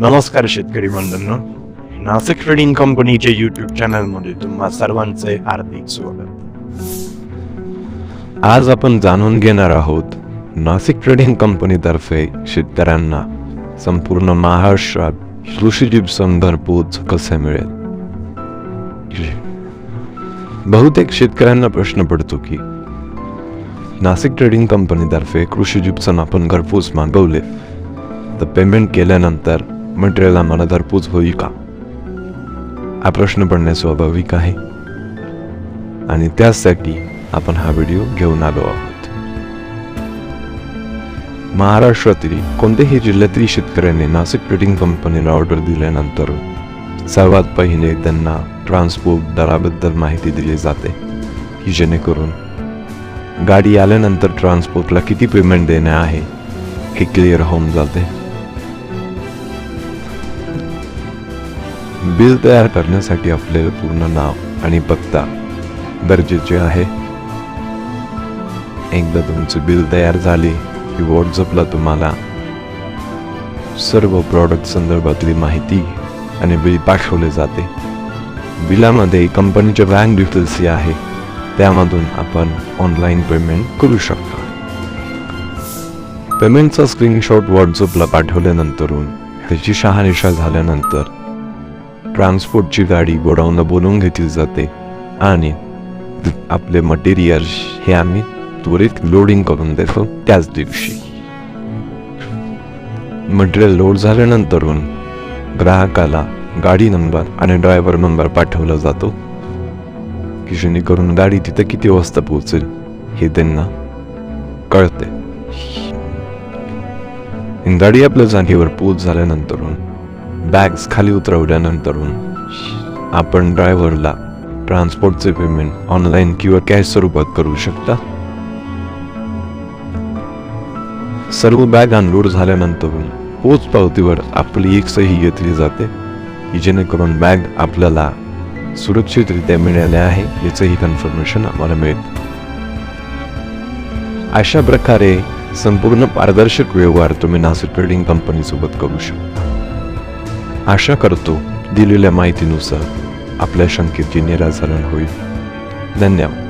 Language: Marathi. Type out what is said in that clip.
नमस्कार शेतकरी बंधूंनो. नाशिक ट्रेडिंग कंपनीच्या युट्यूब चॅनलमध्ये तुम्हा सर्वांचे हार्दिक स्वागत. आज आपण जाणून घेणार आहोत नाशिक ट्रेडिंग कंपनीतर्फे शेतकऱ्यांना संपूर्ण महाराष्ट्रात कृषीजीव जिप्सम घरपोच कसे मिळेल? बहुतेक शेतकऱ्यांना प्रश्न पडतो की नाशिक ट्रेडिंग कंपनीतर्फे कृषी जिप्सन आपण घरपोच मागवले. तर पेमेंट केल्यानंतर मटेरियल आम्हाला घरपोच होईल का? हा प्रश्न पडणे स्वाभाविक आहे. आणि त्यासाठी आपण हा व्हिडिओ घेऊन आलो आहोत. महाराष्ट्रातील कोणत्याही जिल्ह्यातील शेतकऱ्यांनी नाशिक ट्रेडिंग कंपनीला ऑर्डर दिल्यानंतर सर्वात पहिले त्यांना ट्रान्सपोर्ट दराबद्दल माहिती दिली जाते की जेणेकरून गाडी आल्यानंतर ट्रान्सपोर्टला किती पेमेंट देणे आहे हे क्लिअर होऊन जाते. बिल तयार करण्यासाठी आपले पूर्ण नाव आणि पत्ता गरजेचे आहे. एकदा तुमचे बिल तयार झाले की व्हॉट्सअपला तुम्हाला सर्व प्रॉडक्ट संदर्भातली माहिती आणि बिल पाठवले जाते. बिलामध्ये कंपनीचे बँक डिटेल्स आहे. त्यामधून आपण ऑनलाईन पेमेंट करू शकता. पेमेंटचा स्क्रीनशॉट व्हॉट्सअपला पाठवल्यानंतरून त्याची शहानिशा झाल्यानंतर ट्रान्सपोर्टची गाडी गोडाऊनला बोलवून घेतली जाते. आणि आपले मटेरियल हे आम्ही त्वरित लोडिंग करून देतो त्याच दिवशी. मटेरियल लोड झाल्यानंतरून ग्राहकाला गाडी नंबर आणि ड्रायव्हर नंबर पाठवला जातो की जेणेकरून गाडी तिथे किती वाजता पोहोचेल हे त्यांना कळते. गाडी आपल्या जागेवर पोच झाल्यानंतरून बॅग्स खाली उतरवल्यानंतरून आपण ड्रायव्हरला ट्रान्सपोर्टचे पेमेंट ऑनलाईन किंवा कॅश स्वरूपात करू शकता? सर्व बॅग अनलोड झाल्यानंतर पोच पावतीवर आपली एक सही घेतली जाते की जेणेकरून बॅग आपल्याला सुरक्षितरित्या मिळाल्या आहे याचंही कन्फर्मेशन आम्हाला मिळेल. अशा प्रकारे संपूर्ण पारदर्शक व्यवहार तुम्ही नासिक ट्रेडिंग कंपनीसोबत करू शकता. आशा करतो दिलेल्या माहितीनुसार आपल्या शंकेची निराकरण होईल. धन्यवाद.